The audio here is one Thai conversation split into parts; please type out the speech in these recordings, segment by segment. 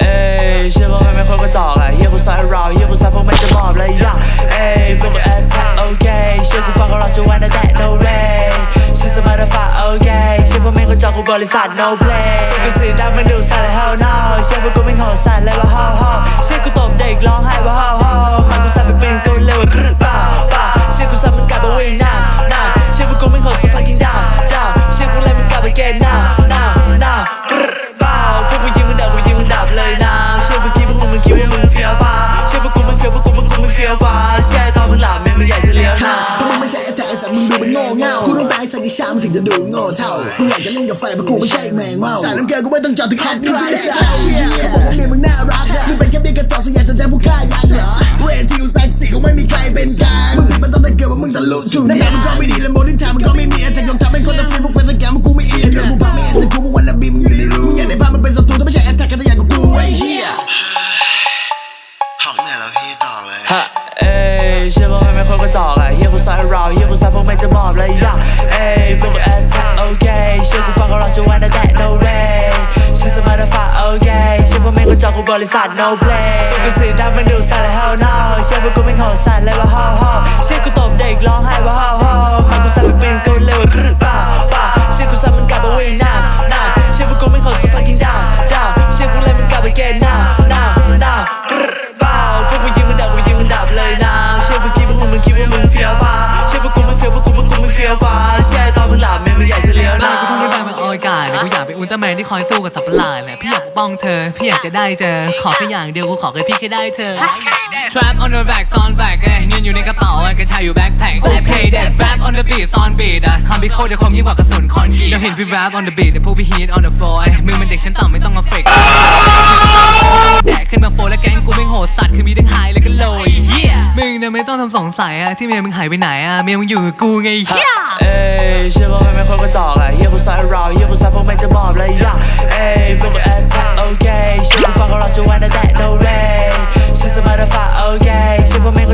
เอ้ยเชื่อว่ามันไม่ค่อยก็จอกอะเฮียกูซายเราเฮียกูซายพวกไม่จะมอบเลยย่าเอ้ยพวกกูแอทแทกโอเคเชื่อกูฟังก็รอช่วยวันนั้นแหละ no way ชื่อสมาร์ทฟ้าโอเคเชื่อว่าไม่ก็จอกกูบริษัท no play กูสื่อดำมันดูสั่นเลย hell no เชื่อพวกกูไม่โหดสั่นเลยว่า how how เป็นโง่เง่ากูต้องตายสักกี่ชามันถึงจะดูโง่เท่ากูอยากจะเล่นกับไฟเพราะกูไม่ใช่แมงเม่าสายน้ำเกลือกูไม่ต้องจอดที่แคทคลายสัตว์เขาบอกว่าเมียมึงน่ารักอะมึงเป็นแค่เบี้ยกระจอกสัญญาจะแจ้งผู้ฆ่ายักษ์เหรอเวทีกูซักสีคงไม่มีใครเป็นกลางมึงผิดมาตั้งแต่เกิดว่ามึงทะลุจุดนี้มึงก็ไม่ดีและโมดินทามันก็ไม่มีแต่ยอมทำให้คนตะฟิล์มพวกแฟนสแกมมึงกูไม่อินเดี๋ยวกูพาไม่เอ็นจะกูพวกวันละบิมอยู่ในรูมึงอยากได้ภาพมันเป็นศัตรูถ้าไม่ใช่แอตแทกกันแต่อย่างกับกูไอ้เหี้ยหอกเหนื่อยแล้วพี่ต่อเลยฮะเอ้ยเชื่อ ว่าไม่เป็นคนกระจอกอะเฮียกูสายเราเฮียกูสายพวกแม่จะมอบเลยยะเอ้ยพวกแอทแทกโอเคเชื่อกูฟังก็รอช่วยวันนะแต่ no way ชื่อสมาร์ทฟ้าโอเคเชื่อพวกแม่ก็จอกกูบริษัท no play เสียงกูสีดำมันดูสั่นเลย hell no เชื่อพวกกูไม่ขอสั่นเลยว่า how how เชื่อกูตบเด็กร้องไห้ว่า how อุลตร้าแมนที่คอยสู้กับสัตว์ประหลาดเนี่ยพี่อยากปกป้องเธอ พี่อยากจะได้เจอ ขอแค่อย่างเดียวกูขอแค่พี่แค่ได้เธอ Trap on the back ซ่อนแบกเอ้ยเงินอยู่ในกระเป๋าเอ้กระชายอยู่แบ็คแพ็คโอเคเด็ด Rap on the beat ซ่อนบีดอะคอมพิโคจะคมยิ่งกว่ากระสุนคอนกรีตเดี๋ยวเห็นพี่ rap on the beat แต่พวกพี่ hit on the floor เอ้มึงเป็นเด็กชั้นต่ำไม่ต้องมาเฟกแดกขึ้นมาโฟแล้วแก๊งกูไม่งโหดสัตว์คือมีทั้งไฮแล้วก็โลยเฮียมึงเนี่ยไม่ต้องทำสงสัยอะที่เมียมึงหายไปไหนอะเมียมึงอยู่กับกูไงเฮีย เอ้ยเชื่อว่าไม่เป็นคนกระจอกอะ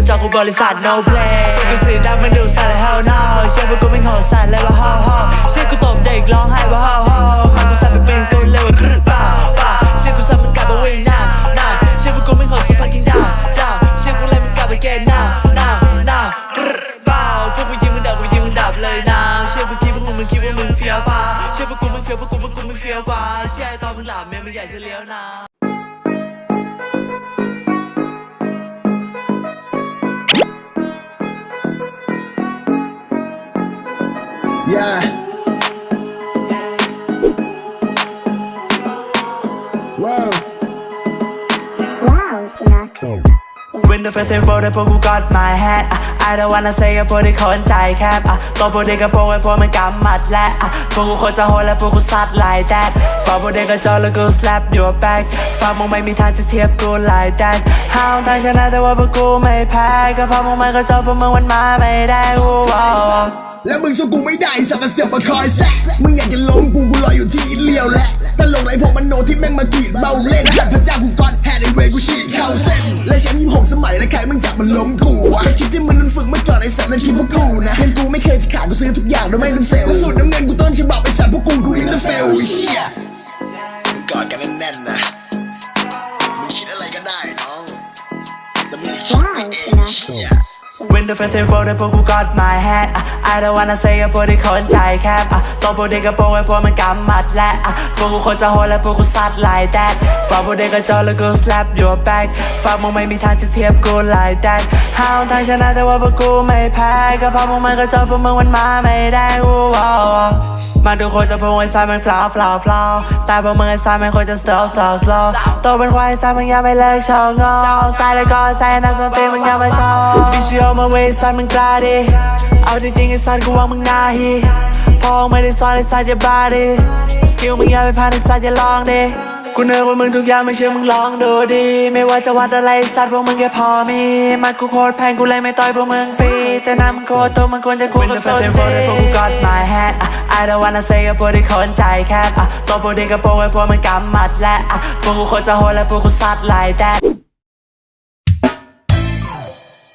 จอกกูบริษัท no play เสียงกูสีดำมันดูสั่นเลย hell no เชื่อพวกกูไม่ขอสั่นเลยว่า how how เชื่อกูตบเด็กร้องไห้ว่า how how มันกูสั่นไปเป็นกูเร็วกว่าครึ่งเปล่าเปล่าเชื่อกูสั่นมันกลับมาวิ่งหน้าหน้าเชื่อพวกกูไม่ขอ so fucking down down เชื่อกูเลยมันกลับไป get now now now กรึ๊บเปล่าพวกกูยิงมึงดับกูยิงมึงดับเลยนะเชื่อพวกกี้พวกมึงมึงคิดว่ามึงเฟี้ยวเปล่าเชื่อพวกกูมึงเฟี้ยวพวกกูพวกกูมึงเฟี้ยวกว่าเชื่อไอ้ตอนมึงหลับแม่งมึงใหญ่เฉลียวนะ Yeah. Whoa. Wow, Sinatra. When the first info ได้พวกกู got my hat อะ I don't wanna say กับพวกที่คนใจแคบอะตัวพวกเด็กกระโปรงไอ้พวกมันกำมัดและอะพวกกูโคตรจะโหดและพวกกูซัด like that ฝากพวกเด็กกระจอกแล้วกู slap your back ฝากมึงไม่มีทางจะเทียบกู like that ห้าวทางชนะแต่ว่าพวกกูไม่แพ้ก็เพราะมึงไม่กระจอกพวกมึงมันมาไม่ได้กูว้าว แล้วมึงสู้กูไม่ได้สัตว์เสือกมาคอยแซะมึงอยากจะล้มกูกูรออยู่ที่เลี้ยวแหละตลกไรพวกมันโนที่แม่งมากรีดเบาเล่นหัดพระเจ้ากูก้อนแฮร์ไอเวกูฉีดเข้าเส้นและแชมป์ยี่หกสมัยแล้วใครมึงจับมันล้มกูวะคิดที่มึงนั้นฝึกมาก่อนไอ้สัตว์นั้นคิดพวกกูนะเงินกูไม่เคยจะขาดกูซื้อทุกอย่างโดยไม่ต้องเซลล์สุดน้ำเงินกูต้นฉบับไอ้สัตว์พวกกูกูอินเตอร์เฟลเฮียมึงกอดกันแน่นๆนะ the first info ได้พวกกู got my hat อะ I don't wanna say กับพวกที่คนใจแคบอะต้องพวกเด็กกระโปรงไอ้พวกมันกำมัดและอะพวกกูโคตรจะโหดและพวกกูซัด like that ฝากพวกเด็กกระจอกแล้วกู slap your back ฝากมึงไม่มีทางจะเทียบกู like that ห้าวทางชนะแต่ว่าพวกกูไม่แพ้ก็เพราะมึงมันกระจอกพวกมึงมันมาไม่ได้กูว้า มาดูโคตรจะพงไอ้สายมันฟลาวฟลาวฟลาวแต่พวกมึงไอ้สายมันคตรจะ slow slow slow โตเป็นควายสายมึงยังไม่เลิกโชว์งอสายเลยก็สายนักดนตรีมึงยังไม่ชอบบิชิโอมาเวสายมึงกล้าดิเอาจริงๆไอ้สายกูว่ามึงนาฮีพอไม่ได้สอนไอ้สายอย่าบ้าดิสกิลมึงย่าไปพลาดไอ้สายอย่าลองดิกูเนื้อว่ามึงทุกอย่างไม่เชื่อมึงลองดูดิไม่ว่าจะวัดอะไรสัตว์พวกมึงแค่พอมี มัดกูโคตรแพงกูเลยไม่ต่อยพวกมึงฟรี แต่น้ำมึงโคตรตัวมึงควรจะคู่กับโซนดี got my hat อะ I don't wanna say กับพวกที่คนใจแคบอะตัวพวกเด็กกระโปรงไอ้พวกมันกำมัดและอะพวกกูโคตรจะโหดและพวกกูซัด like that